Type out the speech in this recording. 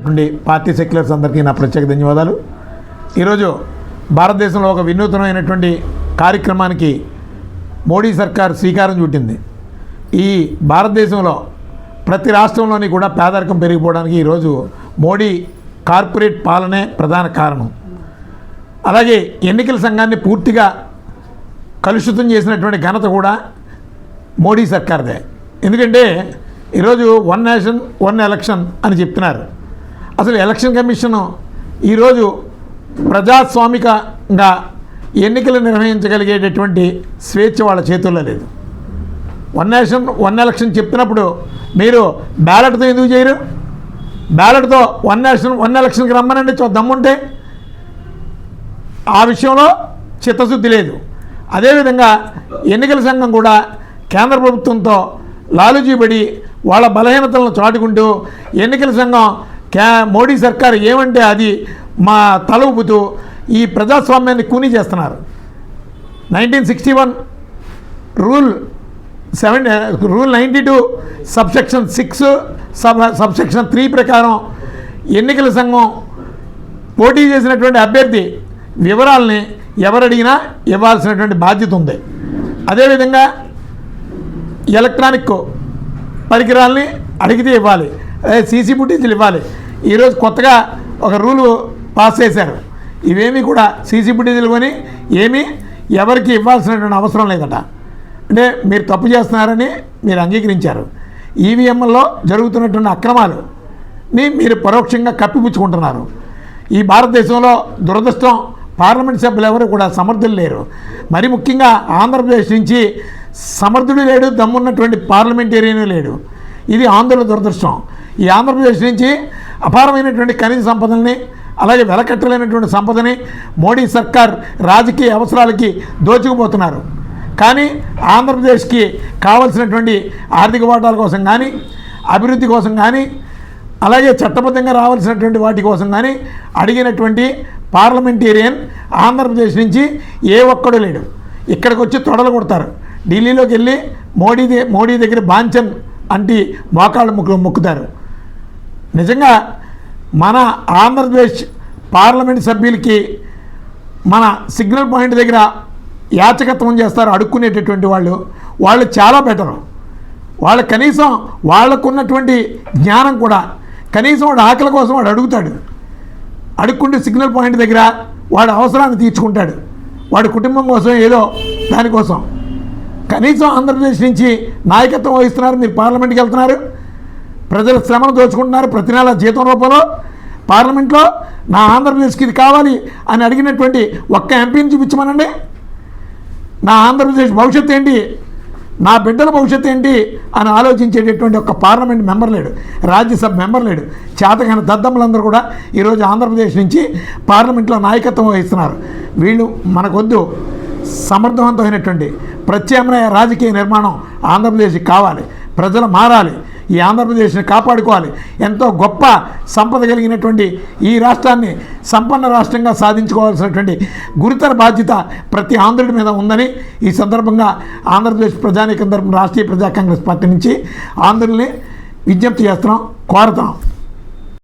నుండి party seculars అందరికీ నా ప్రత్యేక ధన్యవాదాలు. ఈరోజు భారతదేశంలో ఒక వినూతనమైనటువంటి కార్యక్రమానికి మోడీ సర్కార్ శ్రీకారం చుట్టింది. ఈ భారతదేశంలో ప్రతి రాష్ట్రంలోని కూడా పేదరికం పెరిగిపోవడానికి ఈరోజు మోడీ కార్పొరేట్ పాలనే ప్రధాన కారణం. అలాగే ఎన్నికల సంఘాన్ని పూర్తిగా కలుషితం చేసినటువంటి ఘనత కూడా మోడీ సర్కార్దే. ఎందుకంటే ఈరోజు వన్ నేషన్ వన్ ఎలక్షన్ అని చెప్తున్నారు. అసలు ఎలక్షన్ కమిషన్ ఈరోజు ప్రజాస్వామికంగా ఎన్నికలు నిర్వహించగలిగేటటువంటి స్వేచ్ఛ వాళ్ళ చేతుల్లో లేదు. వన్ నేషన్ వన్ ఎలక్షన్ చెప్తున్నప్పుడు మీరు బ్యాలెట్తో ఎందుకు చేయరు? బ్యాలెట్తో వన్ నేషన్ వన్ ఎలక్షన్కి రమ్మనండి చూ దమ్ముంటే ఆ విషయంలో చిత్తశుద్ధి లేదు. అదేవిధంగా ఎన్నికల సంఘం కూడా కేంద్ర ప్రభుత్వంతో లాలుజీబడి వాళ్ళ బలహీనతలను చాటుకుంటూ ఎన్నికల సంఘం క్యా మోడీ సర్కార్ ఏమంటే అది మా తల ఊపుతూ ఈ ప్రజాస్వామ్యాన్ని కూనీ చేస్తున్నారు. Nineteen sixty one rule seven rule ninety two subsection six sub subsection three ప్రకారం ఎన్నికల సంఘం పోటీ చేసినటువంటి అభ్యర్థి వివరాలని ఎవరడిగినా ఇవ్వాల్సినటువంటి బాధ్యత ఉంది. అదేవిధంగా ఎలక్ట్రానిక్ పరికరాలని అడిగితే ఇవ్వాలి. అదే సీసీ ఫుటేజీలు ఇవ్వాలి. ఈరోజు కొత్తగా ఒక రూలు పాస్ చేశారు. ఇవేమీ కూడా సీసీ ఫుటేజీలు కొని ఏమీ ఎవరికి ఇవ్వాల్సినటువంటి అవసరం లేదట. అంటే మీరు తప్పు చేస్తున్నారని మీరు అంగీకరించారు. ఈవీఎంలో జరుగుతున్నటువంటి అక్రమాలుని మీరు పరోక్షంగా కప్పిపుచ్చుకుంటున్నారు. ఈ భారతదేశంలో దురదృష్టం పార్లమెంట్ సభ్యులు ఎవరు కూడా సమర్థులు లేరు. మరి ముఖ్యంగా ఆంధ్రప్రదేశ్ నుంచి సమర్థుడు లేడు దమ్మున్నటువంటి పార్లమెంటేరియన్ లేడు. ఇది ఆంధ్రుల దురదృష్టం. ఈ ఆంధ్రప్రదేశ్ నుంచి అపారమైనటువంటి ఖనిజ సంపదల్ని అలాగే వెలకట్టలేనటువంటి సంపదని మోడీ సర్కార్ రాజకీయ అవసరాలకి దోచుకుపోతున్నారు. కానీ ఆంధ్రప్రదేశ్కి కావలసినటువంటి ఆర్థిక వాటాల కోసం కానీ అభివృద్ధి కోసం కానీ అలాగే చట్టబద్ధంగా రావాల్సినటువంటి వాటి కోసం కానీ అడిగినటువంటి పార్లమెంటేరియన్ ఆంధ్రప్రదేశ్ నుంచి ఏ ఒక్కడు లేడు. ఇక్కడికి వచ్చి తొడలు కొడతారు. ఢిల్లీలోకి వెళ్ళి మోడీ దే- మోడీ దగ్గర బాంచన్ అంటి మోకాళ్ళు ముక్కు మొక్కుతారు. నిజంగా మన ఆంధ్రప్రదేశ్ పార్లమెంట్ సభ్యులకి మన సిగ్నల్ పాయింట్ దగ్గర యాచకత్వం చేస్తారు అడుక్కునేటటువంటి వాళ్ళు. వాళ్ళు చాలా బెటరు వాళ్ళు కనీసం వాళ్ళకున్నటువంటి జ్ఞానం కూడా కనీసం వాడు ఆకలి కోసం వాడు అడుగుతాడు. అడుక్కుంటే సిగ్నల్ పాయింట్ దగ్గర వాడు అవసరాన్ని తీర్చుకుంటాడు. వాడి కుటుంబం కోసం ఏదో దానికోసం. కనీసం ఆంధ్రప్రదేశ్ నుంచి నాయకత్వం వహిస్తున్నారు మీరు పార్లమెంట్కి వెళ్తున్నారు. ప్రజల శ్రమను దోచుకుంటున్నారు. ప్రతి నెల జీతం రూపంలో పార్లమెంట్లో నా ఆంధ్రప్రదేశ్కి ఇది కావాలి అని అడిగినటువంటి ఒక్క ఎంపీని చూపించమనండి. నా ఆంధ్రప్రదేశ్ భవిష్యత్తు ఏంటి? నా బిడ్డల భవిష్యత్తు ఏంటి? అని ఆలోచించేటటువంటి ఒక పార్లమెంట్ మెంబర్ లేడు. రాజ్యసభ మెంబర్ లేడు. చేతకైన దద్దమ్మలందరూ కూడా ఈరోజు ఆంధ్రప్రదేశ్ నుంచి పార్లమెంట్లో నాయకత్వం వహిస్తున్నారు. వీళ్ళు మనకొద్దు సమర్థవంతమైనటువంటి ప్రత్యామ్నాయ రాజకీయ నిర్మాణం ఆంధ్రప్రదేశ్కి కావాలి. ప్రజలు మారాలి. ఈ ఆంధ్రప్రదేశ్ని కాపాడుకోవాలి. ఎంతో గొప్ప సంపద కలిగినటువంటి ఈ రాష్ట్రాన్ని సంపన్న రాష్ట్రంగా సాధించుకోవాల్సినటువంటి గురుతర బాధ్యత ప్రతి ఆంధ్రుడి మీద ఉందని ఈ సందర్భంగా ఆంధ్రప్రదేశ్ ప్రజానీకం తరపున రాష్ట్రీయ ప్రజా కాంగ్రెస్ పార్టీ నుంచి ఆంధ్రుల్ని విజ్ఞప్తి చేస్తున్నాం కోరుతున్నాం.